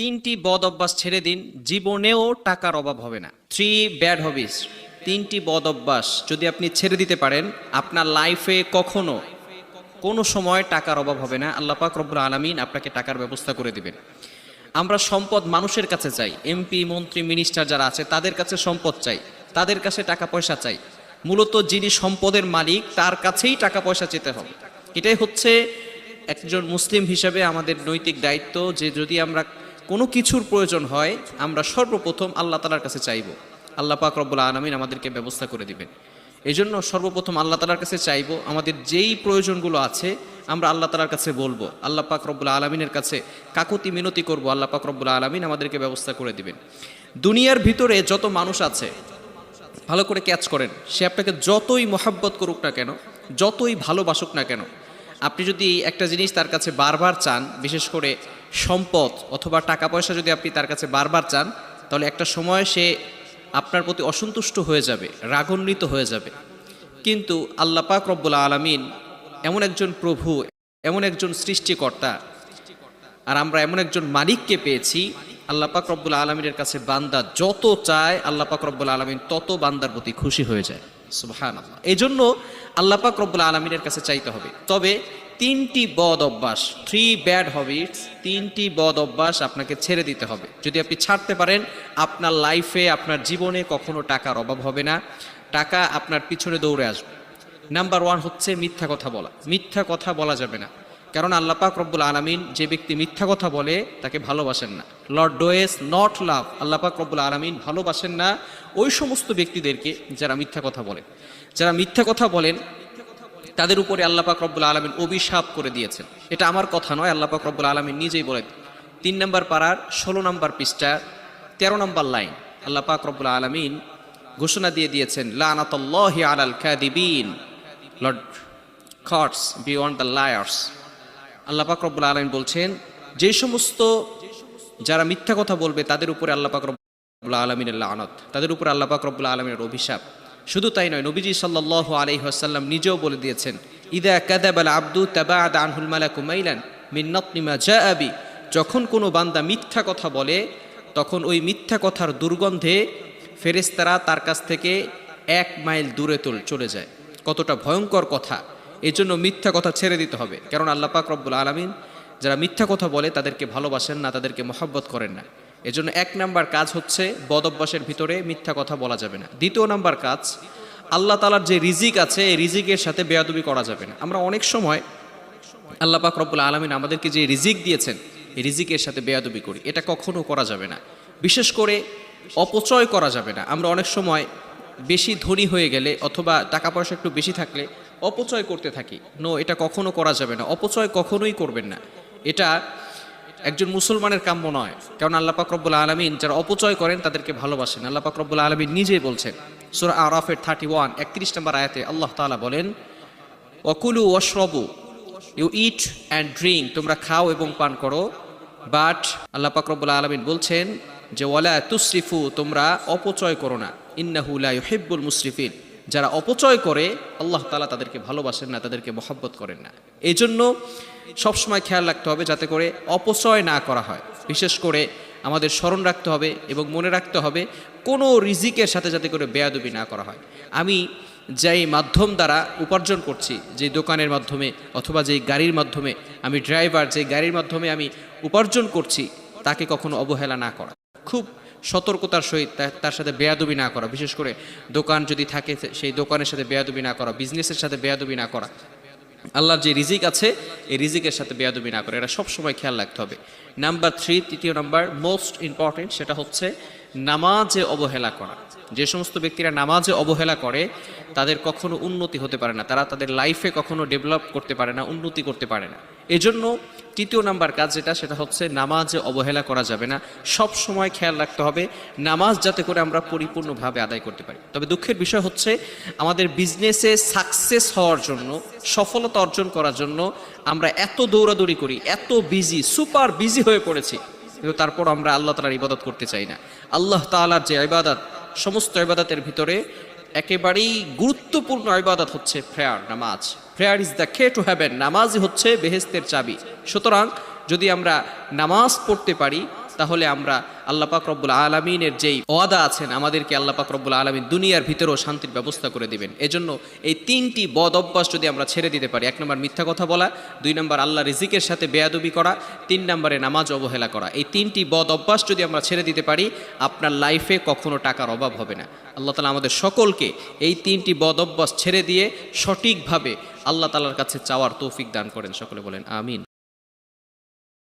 তিনটি বদ অভ্যাস ছেড়ে দিন, জীবনেও টাকার অভাব হবে না। থ্রি ব্যাড হবিস তিনটি বদ অভ্যাস যদি আপনি ছেড়ে দিতে পারেন, আপনার লাইফে কখনো কোনো সময় টাকার অভাব হবে না। আল্লাহ পাক রব্বুল আলমিন আপনাকে টাকার ব্যবস্থা করে দিবেন। আমরা সম্পদ মানুষের কাছে চাই এমপি মন্ত্রী মিনিস্টার যারা আছে, তাদের কাছে সম্পদ চাই, তাদের কাছে টাকা পয়সা চাই। মূলত যিনি সম্পদের মালিক, তার কাছেই টাকা পয়সা চেতে হবে। এটাই হচ্ছে একজন মুসলিম হিসেবে আমাদের নৈতিক দায়িত্ব যে যদি আমরা কোনো কিছুর প্রয়োজন হয়, আমরা সর্বপ্রথম আল্লাহ তালার কাছে চাইব। আল্লাহ পাক রব্বুল আলমিন আমাদেরকে ব্যবস্থা করে দিবেন। এই জন্য সর্বপ্রথম আল্লাহ তালার কাছে চাইব, আমাদের যেই প্রয়োজনগুলো আছে, আমরা আল্লাহ তালার কাছে বলব। আল্লাহ পাক রব্বুল আলমিনের কাছে কাকুতি মিনতি করব, আল্লাহ পাক রব্বুল আলমিন আমাদেরকে ব্যবস্থা করে দিবেন। দুনিয়ার ভিতরে যত মানুষ আছে, ভালো করে ক্যাচ করেন, সে আপনাকে যতই মহাব্বত করুক না কেন, যতই ভালোবাসুক না কেন, আপনি যদি একটা জিনিস তার কাছে বারবার চান, বিশেষ করে সম্পদ অথবা টাকা পয়সা যদি আপনি তার কাছে বারবার চান, তাহলে একটা সময় সে আপনার প্রতি অসন্তুষ্ট হয়ে যাবে, রাগান্বিত হয়ে যাবে। কিন্তু আল্লাহ পাক রব্বুল আলমিন এমন একজন প্রভু, এমন একজন সৃষ্টিকর্তা, আর আমরা এমন একজন মালিককে পেয়েছি, আল্লাহ পাক রব্বুল আলমিনের কাছে বান্দা যত চায়, আল্লাহ পাক রব্বুল আলমিন তত বান্দার প্রতি খুশি হয়ে যায়। আল্লাহ এই জন্য আল্লাহ পাক রব্বুল আলমিনের কাছে চাইতে হবে। তবে তিনটি বদ অভ্যাস থ্রি ব্যাড হবিটস তিনটি বদ অভ্যাস আপনাকে ছেড়ে দিতে হবে। যদি আপনি ছাড়তে পারেন, আপনার লাইফে আপনার জীবনে কখনো টাকার অভাব হবে না। টাকা আপনার পিছনে দৌড়ে আসবে। নাম্বার ওয়ান হচ্ছে মিথ্যা কথা বলা। মিথ্যা কথা বলা যাবে না। কারণ আল্লাহ পাক রব্বুল আলমিন যে ব্যক্তি মিথ্যা কথা বলে, তাকে ভালোবাসেন না। লর্ড ডোয়েস নট লাভ আল্লাহ পাক রব্বুল আলমিন ভালোবাসেন না। ওই সমস্ত ব্যক্তিদেরকে যারা মিথ্যা কথা বলে। যারা মিথ্যা কথা বলেন তাদের উপরে আল্লাহ পাক রব্বুল আলমিন অভিশাপ করে দিয়েছেন। এটা আমার কথা নয়, আল্লাহ পাক রব্বুল আলমিন নিজেই বলেন তিন নম্বর পাড়ার, ষোলো নম্বর পৃষ্ঠা তেরো নম্বর লাইন আল্লাহ পাক রব্বুল আলমিন ঘোষণা দিয়ে দিয়েছেন, লানাতাল্লাহি আলাল কাদিবিন Lord খটস beyond the liars. Allah পাক রব্বুল আলমিন বলছেন, যে সমস্ত যারা মিথ্যা কথা বলবে, তাদের উপরে আল্লাহ পাক রব্বুল আলমিনের লানত, তাদের উপরে আল্লাহ পাক রব্বুল আলমিনের অভিশাপ। শুধু তাই নয়, নবীজি সাল্লাহ আলহিহাসাল্লাম নিজেও বলে দিয়েছেন, ইদা কাদাবাল আব্দু তাবাদ আনহুল মালাকু মাইলান মিন্নাতনিমা জা আবি যখন কোনো বান্দা মিথ্যা কথা বলে, তখন ওই মিথ্যা কথার দুর্গন্ধে ফেরেস্তারা তার কাছ থেকে এক মাইল দূরে তোল, চলে যায়। কতটা ভয়ঙ্কর কথা। এই জন্য মিথ্যা কথা ছেড়ে দিতে হবে। কারণ আল্লাহ পাক রব্বুল আলমিন, যারা মিথ্যা কথা বলে, তাদেরকে ভালোবাসেন না, তাদেরকে মহব্বত করেন না। এজন্য এক নাম্বার কাজ হচ্ছে বদ অভ্যাসের ভিতরে মিথ্যা কথা বলা যাবে না। দ্বিতীয় নাম্বার কাজ, আল্লাহ তালার যে রিজিক আছে, এই রিজিকের সাথে বেয়াদবি করা যাবে না। আমরা অনেক সময় আল্লাহ পাক রব্বুল আলমিন আমাদেরকে যে রিজিক দিয়েছেন, এই রিজিকের সাথে বেয়াদবি করি। এটা কখনো করা যাবে না। বিশেষ করে অপচয় করা যাবে না। আমরা অনেক সময় বেশি ধনী হয়ে গেলে অথবা টাকা পয়সা একটু বেশি থাকলে অপচয় করতে থাকি। নো এটা কখনো করা যাবে না। অপচয় কখনোই করবেন না। এটা একজন মুসলমানের কাম্য নয়। কারণ আল্লাহ পাক রব্বুল আলমিন যারা অপচয় করেন তাদেরকে ভালোবাসেন। আল্লাহ পাক রব্বুল আলমিন নিজেই বলছেন, সুরা আরাফের থার্টি ওয়ান একত্রিশ নম্বর আয়াতে আল্লাহ তাআলা বলেন অকুলু অশ্রবু ইউ ইট অ্যান্ড ড্রিঙ্ক, তোমরা খাও এবং পান করো। বাট আল্লাহ পাক রব্বুল আলমিন বলছেন যে, ওয়ালা তুসরিফু, তোমরা অপচয় করো না। ইন্নাহু লা ইউহিব্বুল মুসরিফিন। যারা অপচয় করে, আল্লাহ তালা তাদেরকে ভালোবাসেন না, তাদেরকে মহব্বত করেন না। এই জন্য সবসময় খেয়াল রাখতে হবে যাতে করে অপচয় না করা হয়। বিশেষ করে আমাদের স্মরণ রাখতে হবে এবং মনে রাখতে হবে কোনো রিজিকের সাথে যাতে করে বেয়াদবি না করা হয়। আমি যেই মাধ্যম দ্বারা উপার্জন করছি যে দোকানের মাধ্যমে অথবা যেই গাড়ির মাধ্যমে আমি ড্রাইভার যে গাড়ির মাধ্যমে আমি উপার্জন করছি, তাকে কখনো অবহেলা না করা। খুব সতর্কতার সহিত তার সাথে বেয়াদবি না করা। বিশেষ করে দোকান যদি থাকে সেই দোকানের সাথে বেয়াদবি না করা বিজনেসের সাথে বেয়াদবি না করা। আল্লাহর যে রিজিক আছে, এই রিজিকের সাথে বেয়াদবি না করে। এটা সবসময় খেয়াল রাখতে হবে। নাম্বার থ্রি তৃতীয় নাম্বার মোস্ট ইম্পর্টেন্ট সেটা হচ্ছে নামাজে অবহেলা করা। যে সমস্ত ব্যক্তিরা নামাজে অবহেলা করে, তাদের কখনো উন্নতি হতে পারে না। তারা তাদের লাইফে কখনো ডেভেলপ করতে পারে না, উন্নতি করতে পারে না। এজন্য তৃতীয় নাম্বার কাজ যেটা, সেটা হচ্ছে নামাজে অবহেলা করা যাবে না। সব সময় খেয়াল রাখতে হবে, নামাজ যাতে করে আমরা পরিপূর্ণভাবে আদায় করতে পারি। তবে দুঃখের বিষয় হচ্ছে, আমাদের বিজনেসে সাকসেস হওয়ার জন্য, সফলতা অর্জন করার জন্য আমরা এত দৌড়াদৌড়ি করি, এত বিজি সুপার বিজি হয়ে পড়েছি, কিন্তু তারপর আমরা আল্লাহ তালার ইবাদত করতে চাই না। আল্লাহ তালার যে ইবাদত, সমস্ত ইবাদতের ভিতরে একেবারেই গুরুত্বপূর্ণ ইবাদত হচ্ছে প্রেয়ার নামাজ। Prayer is the key to heaven নামাজই হচ্ছে বেহেস্তের চাবি। সুতরাং যদি আমরা নামাজ পড়তে পারি, তাহলে আমরা আল্লাহ পাক রব্বুল আলমিনের যেই ওয়াদা আছেন, আমাদেরকে আল্লাহ পাক রব্বুল আলমিন দুনিয়ার ভিতরেও শান্তির ব্যবস্থা করে দিবেন। এজন্য এই তিনটি বদ অভ্যাস যদি আমরা ছেড়ে দিতে পারি, এক নম্বর মিথ্যা কথা বলা, দুই নম্বর আল্লাহ রিজিকের সাথে বেয়াদবি করা, তিন নম্বরে নামাজ অবহেলা করা। এই তিনটি বদ অভ্যাস যদি আমরা ছেড়ে দিতে পারি, আপনার লাইফে কখনো টাকার অভাব হবে না। আল্লাহ তালা আমাদের সকলকে এই তিনটি বদ অভ্যাস ছেড়ে দিয়ে সঠিকভাবে আল্লাহ তালার কাছে চাওয়ার তৌফিক দান করেন। সকলে বলেন, আমিন।